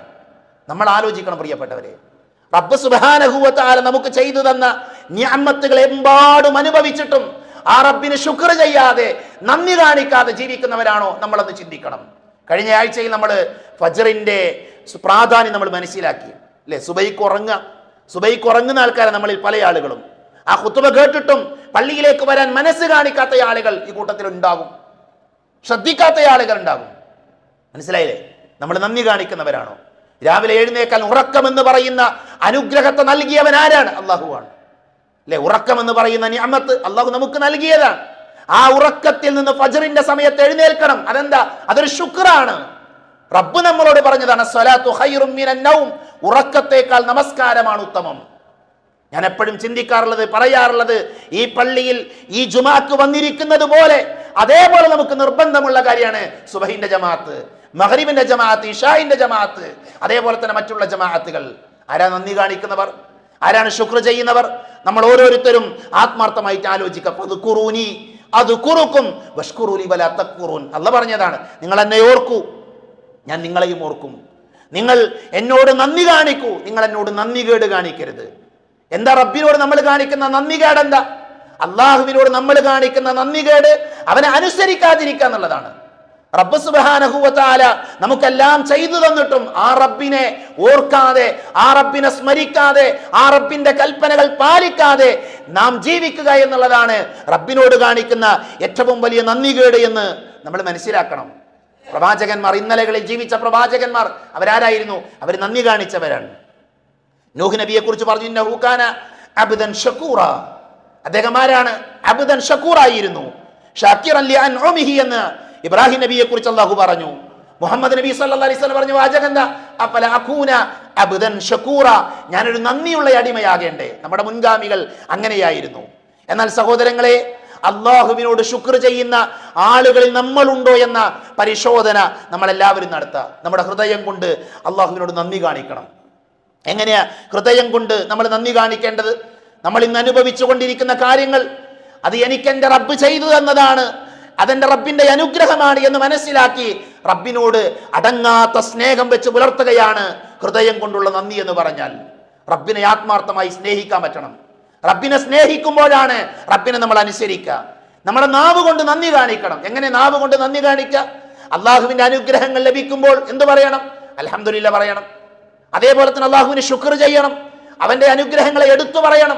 നമ്മൾ ആലോചിക്കണം പ്രിയപ്പെട്ടവരെ. റബ്ബ് സുബാനഹുവത്താല നമുക്ക് ചെയ്തു തന്ന ഞാമത്തുകൾ എമ്പാടും അനുഭവിച്ചിട്ടും ആ റബ്ബിന് ശുക്ർ ചെയ്യാതെ നന്ദി കാണിക്കാതെ ജീവിക്കുന്നവരാണോ നമ്മളൊന്ന് ചിന്തിക്കണം. കഴിഞ്ഞ ആഴ്ചയിൽ നമ്മൾ ഫജറിന്റെ പ്രാധാന്യം നമ്മൾ മനസ്സിലാക്കി. അല്ലെ? സുബൈക്ക് ഉറങ്ങുക. സുബൈക്ക് ഉറങ്ങുന്ന ആൾക്കാരെ നമ്മളിൽ പല ആളുകളും. ആ കുത്തുമ കേട്ടിട്ടും പള്ളിയിലേക്ക് വരാൻ മനസ്സ് കാണിക്കാത്ത ആളുകൾ ഈ കൂട്ടത്തിൽ ഉണ്ടാകും ശ്രദ്ധിക്കാത്ത ആളുകൾ ഉണ്ടാകും. മനസ്സിലായില്ലേ? നമ്മൾ നന്ദി കാണിക്കുന്നവരാണോ? രാവിലെ എഴുന്നേക്കാൻ ഉറക്കമെന്ന് പറയുന്ന അനുഗ്രഹത്തെ നൽകിയവൻ ആരാണ്? അള്ളാഹുവാണ് അല്ലെ ഉറക്കം എന്ന് പറയുന്ന നിഅമത്ത് അള്ളാഹു നമുക്ക് നൽകിയതാണ്. ആ ഉറക്കത്തിൽ നിന്ന് ഫജറിന്റെ സമയത്ത് എഴുന്നേൽക്കണം. അതെന്താ? അതൊരു ശുക്രാണ്. റബ്ബ് നമ്മളോട് പറഞ്ഞതാണ് സ്വലാത്തു ഉറക്കത്തേക്കാൾ നമസ്കാരമാണ് ഉത്തമം. ഞാൻ എപ്പോഴും ചിന്തിക്കാറുള്ളത് പറയാറുള്ളത് ഈ പള്ളിയിൽ ഈ ജുമാക്ക് വന്നിരിക്കുന്നത് പോലെ അതേപോലെ നമുക്ക് നിർബന്ധമുള്ള കാര്യമാണ് സുബഹിന്റെ ജമാഅത്ത് മഹരിബിന്റെ ജമാഅത്ത് ഇഷായിന്റെ ജമാഅത്ത് അതേപോലെ തന്നെ മറ്റുള്ള ജമാഅത്തുകൾ. ആരാ നന്ദി കാണിക്കുന്നവർ? ആരാണ് ശുക്ർ ചെയ്യുന്നവർ? നമ്മൾ ഓരോരുത്തരും ആത്മാർത്ഥമായിട്ട് ആലോചിക്കുക അത് കുറൂനി അത് കുറുക്കും വഷ്കുറൂലി വല തക്കുറൂൻ അല്ല പറഞ്ഞതാണ് നിങ്ങൾ എന്നെ ഓർക്കൂ. ഞാൻ നിങ്ങളെയും ഓർക്കും. നിങ്ങൾ എന്നോട് നന്ദി കാണിക്കൂ. നിങ്ങൾ എന്നോട് നന്ദി കേട് കാണിക്കരുത്. എന്താ റബ്ബിനോട് നമ്മൾ കാണിക്കുന്ന നന്ദി കേട് എന്താ അള്ളാഹുവിനോട് നമ്മൾ കാണിക്കുന്ന നന്ദി കേട് അവനെ അനുസരിക്കാതിരിക്കുക എന്നുള്ളതാണ്. റബ്ബ് സുബാനഹുവത്താല നമുക്കെല്ലാം ചെയ്തു തന്നിട്ടും ആ റബ്ബിനെ ഓർക്കാതെ ആ റബ്ബിനെ സ്മരിക്കാതെ ആ റബ്ബിന്റെ കൽപ്പനകൾ പാലിക്കാതെ നാം ജീവിക്കുക എന്നുള്ളതാണ് റബ്ബിനോട് കാണിക്കുന്ന ഏറ്റവും വലിയ നന്ദികേട് എന്ന് നമ്മൾ മനസ്സിലാക്കണം. പ്രവാചകന്മാർ ഇന്നലകളിൽ ജീവിച്ച പ്രവാചകന്മാർ അവരാരായിരുന്നു? അവർ നന്ദി കാണിച്ചവരാണ്. നൂഹ് നബിയെ കുറിച്ച് പറഞ്ഞു നഹൂക്കാന അബ്ദൻ ഷക്കൂറ. അദ്ദേഹം ആരാണ്? അബ്ദൻ ഷക്കൂർ ആയിരുന്നു ഷാക്കിർ അലി അൻ എന്ന് ഇബ്രാഹിം നബിയെ കുറിച്ച് അള്ളാഹു പറഞ്ഞു. മുഹമ്മദ് നബി അലൈഹി വസല്ലം പറഞ്ഞ വാചകം അബ്ദൻ ഷക്കൂറ. ഞാനൊരു നന്ദിയുള്ള അടിമയാകേണ്ടേ. നമ്മുടെ മുൻഗാമികൾ അങ്ങനെയായിരുന്നു. എന്നാൽ സഹോദരങ്ങളെ അള്ളാഹുവിനോട് ശുക്ർ ചെയ്യുന്ന ആളുകളിൽ നമ്മളുണ്ടോ എന്ന പരിശോധന നമ്മളെല്ലാവരും നടത്തുക നമ്മുടെ ഹൃദയം കൊണ്ട് അള്ളാഹുവിനോട് നന്ദി കാണിക്കണം. എങ്ങനെയാ ഹൃദയം കൊണ്ട് നമ്മൾ നന്ദി കാണിക്കേണ്ടത്? നമ്മൾ ഇന്ന് അനുഭവിച്ചു കൊണ്ടിരിക്കുന്ന കാര്യങ്ങൾ അത് എനിക്ക് എന്റെ റബ്ബ് ചെയ്തു തന്നതാണ്. അതെന്റെ റബ്ബിന്റെ അനുഗ്രഹമാണ് എന്ന് മനസ്സിലാക്കി റബ്ബിനോട് അടങ്ങാത്ത സ്നേഹം വെച്ച് പുലർത്തുകയാണ് ഹൃദയം കൊണ്ടുള്ള നന്ദി എന്ന് പറഞ്ഞാൽ. റബ്ബിനെ ആത്മാർത്ഥമായി സ്നേഹിക്കാൻ പറ്റണം. റബ്ബിനെ സ്നേഹിക്കുമ്പോഴാണ് റബ്ബിനെ നമ്മൾ അനുസരിക്കുക. നമ്മുടെ നാവ് കൊണ്ട് നന്ദി കാണിക്കണം. എങ്ങനെ നാവ് കൊണ്ട് നന്ദി കാണിക്കുക? അള്ളാഹുവിന്റെ അനുഗ്രഹങ്ങൾ ലഭിക്കുമ്പോൾ എന്ത് പറയണം? അലഹമില്ല പറയണം. അതേപോലെ തന്നെ അള്ളാഹുവിന് ശുക്ർ ചെയ്യണം. അവന്റെ അനുഗ്രഹങ്ങളെ എടുത്തു പറയണം.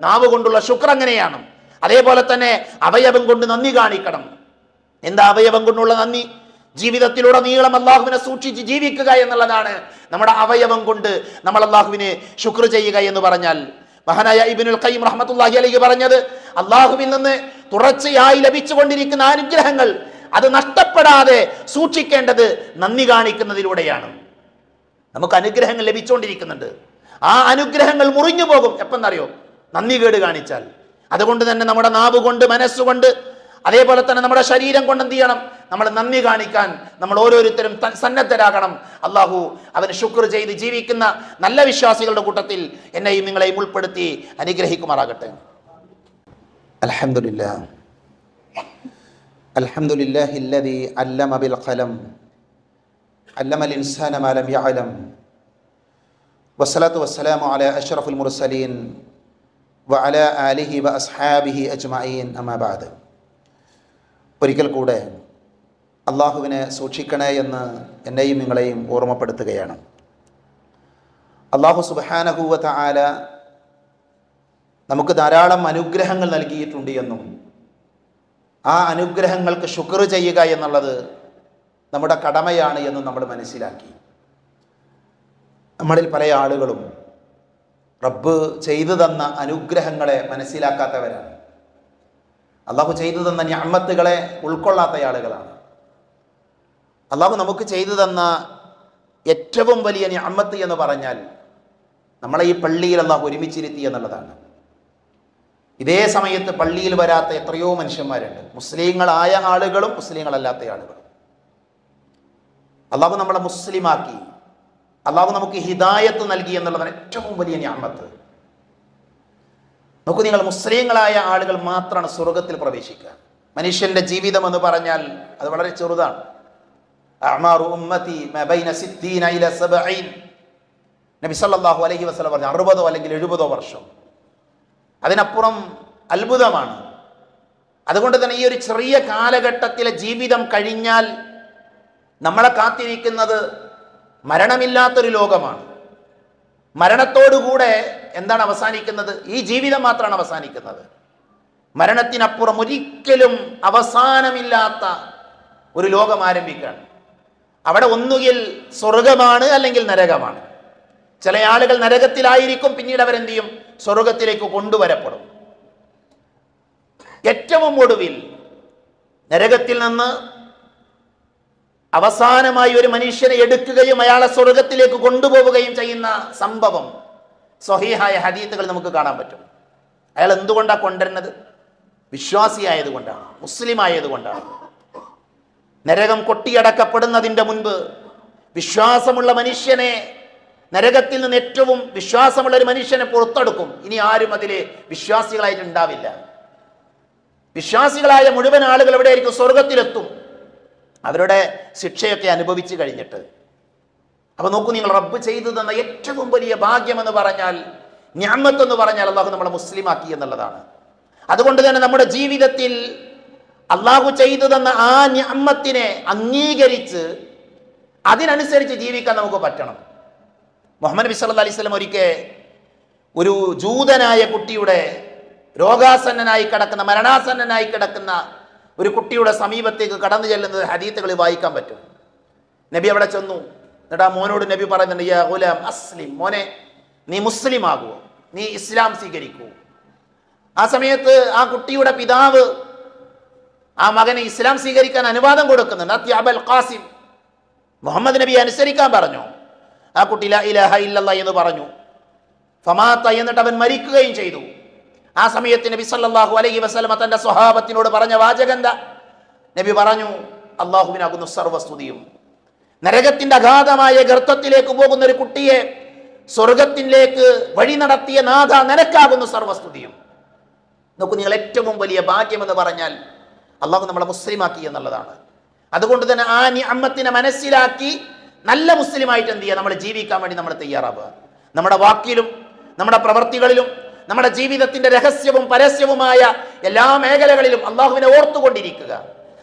നാവ് കൊണ്ടുള്ള ശുക്ർ അങ്ങനെയാണ്. അതേപോലെ തന്നെ അവയവം കൊണ്ട് നന്ദി കാണിക്കണം. എന്താ അവയവം കൊണ്ടുള്ള നന്ദി? ജീവിതത്തിലൂടെ നീളം അള്ളാഹുവിനെ സൂക്ഷിച്ച് ജീവിക്കുക എന്നുള്ളതാണ് നമ്മുടെ അവയവം കൊണ്ട് നമ്മൾ അള്ളാഹുവിനെ ശുക്ർ ചെയ്യുക എന്ന് പറഞ്ഞാൽ. മഹാനായ ഇബിനുൽ ഖയ്യിം റഹ്മത്തുള്ളാഹി അലൈഹി പറഞ്ഞത് അള്ളാഹുവിൽ നിന്ന് തുടർച്ചയായി ലഭിച്ചുകൊണ്ടിരിക്കുന്ന അനുഗ്രഹങ്ങൾ അത് നഷ്ടപ്പെടാതെ സൂക്ഷിക്കേണ്ടത് നന്ദി കാണിക്കുന്നതിലൂടെയാണ്. നമുക്ക് അനുഗ്രഹങ്ങൾ ലഭിച്ചുകൊണ്ടിരിക്കുന്നുണ്ട്. ആ അനുഗ്രഹങ്ങൾ മുറിഞ്ഞു പോകും എപ്പെന്നറിയോ? നന്ദി കേട് കാണിച്ചാൽ. അതുകൊണ്ട് തന്നെ നമ്മുടെ നാവ് കൊണ്ട് മനസ്സുകൊണ്ട് അതേപോലെ തന്നെ നമ്മുടെ ശരീരം കൊണ്ട് എന്ത് ചെയ്യണം നമ്മൾ നന്ദി കാണിക്കാൻ നമ്മൾ ഓരോരുത്തരും ത- സന്നദ്ധരാകണം അള്ളാഹു അവന് ശുക്ർ ചെയ്ത് ജീവിക്കുന്ന നല്ല വിശ്വാസികളുടെ കൂട്ടത്തിൽ എന്നെയും നിങ്ങളെയും ഉൾപ്പെടുത്തി അനുഗ്രഹിക്കുമാറാകട്ടെ അലഹമില്ല അലഹമുല്ലാ അല്ലമ ബിൽ ഖലം علم الإنسان ما لم يعلم والصلاة والسلام على أشرف المرسلين വഅല ആലിഹി വ അസ്ഹാബിഹി അജ്മഈൻ അമാബാദ് ഒരിക്കൽ കൂടെ അള്ളാഹുവിനെ സൂക്ഷിക്കണേ എന്ന് എന്നെയും നിങ്ങളെയും ഓർമ്മപ്പെടുത്തുകയാണ്. അള്ളാഹു സുബാനഹൂവത്ത ആല നമുക്ക് ധാരാളം അനുഗ്രഹങ്ങൾ നൽകിയിട്ടുണ്ട് എന്നും ആ അനുഗ്രഹങ്ങൾക്ക് ശുക്ർ ചെയ്യുക എന്നുള്ളത് നമ്മുടെ കടമയാണ് എന്ന് നമ്മൾ മനസ്സിലാക്കി. നമ്മളിൽ പല ആളുകളും റബ്ബ് ചെയ്തു തന്ന അനുഗ്രഹങ്ങളെ മനസ്സിലാക്കാത്തവരാണ്. അള്ളാഹു ചെയ്തു തന്ന ഞാമത്തുകളെ ഉൾക്കൊള്ളാത്ത ആളുകളാണ്. അള്ളാഹു നമുക്ക് ചെയ്തു തന്ന ഏറ്റവും വലിയ ഞാമത്ത് എന്ന് പറഞ്ഞാൽ നമ്മളെ ഈ പള്ളിയിൽ അള്ളാഹു ഒരുമിച്ചിരുത്തി എന്നുള്ളതാണ്. ഇതേ സമയത്ത് പള്ളിയിൽ വരാത്ത എത്രയോ മനുഷ്യന്മാരുണ്ട്. മുസ്ലിങ്ങളായ ആളുകളും മുസ്ലിങ്ങളല്ലാത്ത ആളുകളും. അള്ളാഹു നമ്മളെ മുസ്ലിമാക്കി. അള്ളാഹു നമുക്ക് ഹിദായത്ത് നൽകി എന്നുള്ളതാണ് ഏറ്റവും വലിയ ഞാമത്ത്. നോക്കൂ നിങ്ങൾ മുസ്ലിങ്ങളായ ആളുകൾ മാത്രമാണ് സ്വർഗത്തിൽ പ്രവേശിക്കുക. മനുഷ്യന്റെ ജീവിതം എന്ന് പറഞ്ഞാൽ അത് വളരെ ചെറുതാണ്. നബി അലൈഹി വസല്ലം പറഞ്ഞു അറുപതോ അല്ലെങ്കിൽ എഴുപതോ വർഷം. അതിനപ്പുറം അത്ഭുതമാണ്. അതുകൊണ്ട് തന്നെ ഈ ഒരു ചെറിയ കാലഘട്ടത്തിലെ ജീവിതം കഴിഞ്ഞാൽ നമ്മളെ കാത്തിരിക്കുന്നത് മരണമില്ലാത്തൊരു ലോകമാണ്. മരണത്തോടുകൂടെ എന്താണ് അവസാനിക്കുന്നത്? ഈ ജീവിതം മാത്രമാണ് അവസാനിക്കുന്നത്. മരണത്തിനപ്പുറം ഒരിക്കലും അവസാനമില്ലാത്ത ഒരു ലോകം ആരംഭിക്കുകയാണ്. അവിടെ ഒന്നുകിൽ സ്വർഗമാണ് അല്ലെങ്കിൽ നരകമാണ്. ചില ആളുകൾ നരകത്തിലായിരിക്കും പിന്നീട് അവരെന്ത് ചെയ്യും സ്വർഗത്തിലേക്ക് കൊണ്ടുവരപ്പെടും. ഏറ്റവും ഒടുവിൽ നരകത്തിൽ നിന്ന് അവസാനമായി ഒരു മനുഷ്യനെ എടുക്കുകയും അയാളെ സ്വർഗത്തിലേക്ക് കൊണ്ടുപോവുകയും ചെയ്യുന്ന സംഭവം സ്വഹീഹായ ഹദീത്തുകൾ നമുക്ക് കാണാൻ പറ്റും. അയാൾ എന്തുകൊണ്ടാണ് കൊണ്ടുവരുന്നത്? വിശ്വാസിയായതുകൊണ്ടാണ് മുസ്ലിം ആയതുകൊണ്ടാണ് നരകം കൊട്ടിയടക്കപ്പെടുന്നതിന്റെ മുൻപ് വിശ്വാസമുള്ള മനുഷ്യനെ നരകത്തിൽ നിന്ന് ഏറ്റവും വിശ്വാസമുള്ള ഒരു മനുഷ്യനെ പുറത്തെടുക്കും. ഇനി ആരും അതിൽ വിശ്വാസികളായിട്ടുണ്ടാവില്ല വിശ്വാസികളായ മുഴുവൻ ആളുകൾ എവിടെയായിരിക്കും? സ്വർഗത്തിലെത്തും. അവരുടെ ശിക്ഷയൊക്കെ അനുഭവിച്ചു കഴിഞ്ഞിട്ട്. അപ്പൊ നോക്കൂ നിങ്ങൾ റബ്ബ് ചെയ്തു തന്ന ഏറ്റവും വലിയ ഭാഗ്യം എന്ന് പറഞ്ഞാൽ ഞാമത്ത് എന്ന് പറഞ്ഞാൽ അള്ളാഹു നമ്മളെ മുസ്ലിമാക്കി എന്നുള്ളതാണ്. അതുകൊണ്ട് തന്നെ നമ്മുടെ ജീവിതത്തിൽ അള്ളാഹു ചെയ്തു തന്ന ആ ഞാമത്തിനെ അംഗീകരിച്ച് അതിനനുസരിച്ച് ജീവിക്കാൻ നമുക്ക് പറ്റണം. മുഹമ്മദ് നബി സല്ല അലൈഹി സ്വലം ഒരിക്കൽ ഒരു ജൂതനായ കുട്ടിയുടെ രോഗാസന്നനായി കിടക്കുന്ന മരണാസന്നനായി കിടക്കുന്ന ഒരു കുട്ടിയുടെ സമീപത്തേക്ക് കടന്നു ചെല്ലുന്നത് ഹരീത്തുകളിൽ വായിക്കാൻ പറ്റും. നബി അവിടെ ചെന്നു. എന്നിട്ട് ആ മോനോട് നബി പറയുന്നുണ്ട് അസ്ലിം മോനെ നീ മുസ്ലിം ആകുമോ നീ ഇസ്ലാം സ്വീകരിക്കൂ ആ സമയത്ത് ആ കുട്ടിയുടെ പിതാവ് ആ മകനെ ഇസ്ലാം സ്വീകരിക്കാൻ അനുവാദം കൊടുക്കുന്നുണ്ട്. അത്യാബൽ ഖാസിം. മുഹമ്മദ് നബി അനുസരിക്കാൻ പറഞ്ഞു. ആ കുട്ടി ലാ ഇലാഹ ഇല്ലല്ല എന്ന് പറഞ്ഞു. ഫമാത്ത എന്നിട്ട് അവൻ മരിക്കുകയും ചെയ്തു. ആ സമയത്ത് നബി സല്ലാഹു അലൈഹി വസ്ലമ തന്റെ സ്വഹാബത്തിനോട് പറഞ്ഞ വാചകം നബി പറഞ്ഞു അള്ളാഹുവിനാകുന്നു സർവസ്തുതിയും. നരകത്തിന്റെ അഗാധമായ ഗർത്തത്തിലേക്ക് പോകുന്ന ഒരു കുട്ടിയെ സ്വർഗത്തിലേക്ക് വഴി നടത്തിയ നാഥ നിനക്കാകുന്നു സർവസ്തുതിയും. നോക്കൂ നിങ്ങൾ ഏറ്റവും വലിയ ഭാഗ്യം എന്ന് പറഞ്ഞാൽ അള്ളാഹു നമ്മളെ മുസ്ലിമാക്കി എന്നുള്ളതാണ്. അതുകൊണ്ട് തന്നെ ആ നിഅമ്മത്തിനെ മനസ്സിലാക്കി നല്ല മുസ്ലിമായിട്ട് എന്ത് ചെയ്യുക? നമ്മൾ ജീവിക്കാൻ വേണ്ടി നമ്മൾ തയ്യാറാവുക. നമ്മുടെ വാക്കിലും നമ്മുടെ പ്രവർത്തികളിലും നമ്മുടെ ജീവിതത്തിന്റെ രഹസ്യവും പരസ്യവുമായ എല്ലാ മേഖലകളിലും അള്ളാഹുവിനെ ഓർത്തുകൊണ്ടിരിക്കുക.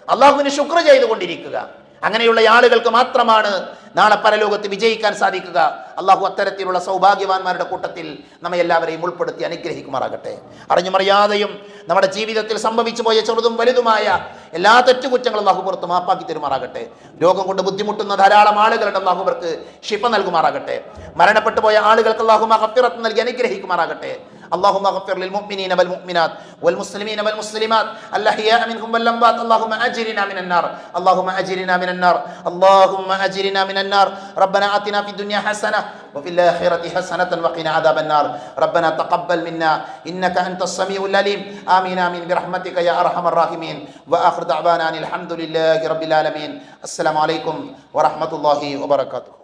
അള്ളാഹുവിന് ശുക്ർ ചെയ്തുകൊണ്ടിരിക്കുക. അങ്ങനെയുള്ള ആളുകൾക്ക് മാത്രമാണ് നാളെ പരലോകത്ത് വിജയിക്കാൻ സാധിക്കുക. അള്ളാഹു അത്തരത്തിലുള്ള സൗഭാഗ്യവാന്മാരുടെ കൂട്ടത്തിൽ നമ്മെ എല്ലാവരെയും ഉൾപ്പെടുത്തി അനുഗ്രഹിക്കുമാറാകട്ടെ. അറിഞ്ഞുമറിയാതെയും നമ്മുടെ ജീവിതത്തിൽ സംഭവിച്ചു പോയ ചെറുതും വലുതുമായ എല്ലാ തെറ്റുകുറ്റങ്ങളും അള്ളാഹു പുറത്ത് മാപ്പാക്കി തരുമാറാകട്ടെ. രോഗം കൊണ്ട് ബുദ്ധിമുട്ടുന്ന ധാരാളം ആളുകളുടെ അള്ളാഹു അവർക്ക് ഷിപ്പ നൽകുമാറാകട്ടെ. മരണപ്പെട്ടു പോയ ആളുകൾക്ക് അള്ളാഹു മഹഫിറത്ത് നൽകി അനുഗ്രഹിക്കുമാറാകട്ടെ. اللهم اغفر للمؤمنين والمؤمنات والمسلمين والمسلمات الاحياء منهم والأموات. اللهم أجرنا من النار. اللهم أجرنا من النار. اللهم أجرنا من النار. ربنا آتنا في الدنيا حسنة وفي الآخرة حسنة وقنا عذاب النار. ربنا تقبل منا. إنك أنت السميع العليم. آمين آمين. برحمتك يا أرحم الراحمين. وآخر دعوانا أن الحمد لله رب العالمين. السلام عليكم ورحمة الله وبركاته.